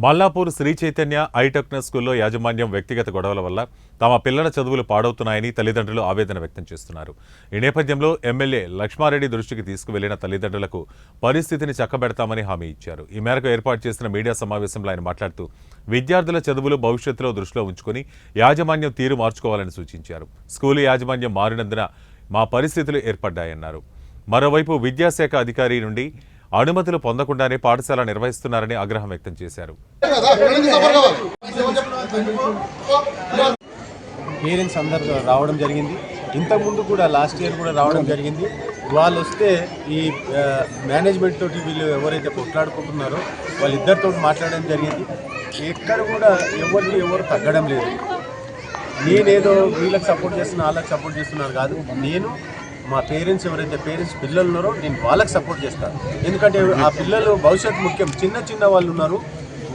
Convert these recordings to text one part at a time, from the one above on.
మల్లాపూర్ శ్రీ చైతన్య ఐటెక్నస్ స్కూల్లో యాజమాన్యం వ్యక్తిగత గొడవల వల్ల తమ పిల్లల చదువులు పాడవుతున్నాయని తల్లిదండ్రులు ఆవేదన వ్యక్తం చేస్తున్నారు. ఈ నేపథ్యంలో ఎమ్మెల్యే లక్ష్మారెడ్డి దృష్టికి తీసుకువెళ్ళిన తల్లిదండ్రులకు పరిస్థితిని చక్కబెడతామని హామీ ఇచ్చారు. ఈ మేరకు ఏర్పాటు చేసిన మీడియా సమావేశంలో ఆయన మాట్లాడుతూ విద్యార్థుల చదువులు భవిష్యత్తులో దృష్టిలో ఉంచుకొని యాజమాన్యం తీరు మార్చుకోవాలని సూచించారు. స్కూలు యాజమాన్యం మారినందున మా పరిస్థితులు ఏర్పడ్డాయన్నారు. మరోవైపు విద్యాశాఖ అధికారి నుండి అనుమతులు పొందకుండానే పాఠశాల నిర్వహిస్తున్నారని ఆగ్రహం వ్యక్తం చేశారు. పేరెంట్స్ అందరు రావడం జరిగింది. ఇంతకుముందు కూడా లాస్ట్ ఇయర్ కూడా రావడం జరిగింది. వాళ్ళు వస్తే ఈ మేనేజ్మెంట్ తోటి వీళ్ళు ఎవరైతే కొట్లాడుకుంటున్నారో వాళ్ళిద్దరితో మాట్లాడడం జరిగింది. ఎక్కడ కూడా ఎవరికి ఎవరు తగ్గడం లేదు. నేనేదో వీళ్ళకి సపోర్ట్ చేస్తున్నా వాళ్ళకి సపోర్ట్ చేస్తున్నారు కాదు. నేను మా పేరెంట్స్ ఎవరైతే పేరెంట్స్ పిల్లలు ఉన్నారో నేను వాళ్ళకి సపోర్ట్ చేస్తాను ఎందుకంటే ఆ పిల్లలు భవిష్యత్తు ముఖ్యం. చిన్న చిన్న వాళ్ళు ఉన్నారు.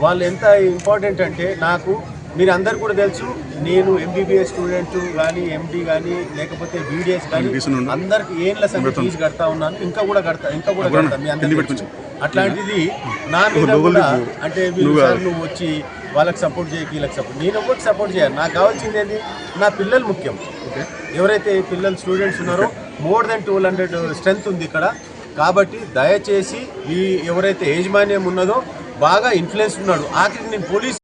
వాళ్ళు ఎంత ఇంపార్టెంట్ అంటే నాకు మీరు అందరు కూడా తెలుసు నేను ఎంబీబీఎస్ స్టూడెంట్ కానీ ఎండి కానీ లేకపోతే బీడిఎస్ కానీ అందరికి ఏళ్ళ సంగతి ఫీజు కడతా ఉన్నాను. ఇంకా కూడా కడతా ఇంకా కూడా కడతా. మీ అందరికీ. అట్లాంటిది నా మీద కూడా అంటే వీళ్ళు సార్ నువ్వు వచ్చి వాళ్ళకి సపోర్ట్ చేయకి వీళ్ళకి సపోర్ట్ నేను ఎవరికి సపోర్ట్ చేయాలి నాకు కావాల్సింది ఏంది? నా పిల్లలు ముఖ్యం. ఎవరైతే పిల్లలు స్టూడెంట్స్ ఉన్నారో more than two hundred strength ఉంది ఇక్కడ. కాబట్టి దయచేసి ఈ ఎవరైతే యాజమాన్యం ఉన్నదో బాగా ఇన్ఫ్లుయెన్స్ ఉన్నాడు. ఆఖరికి నేను పోలీస్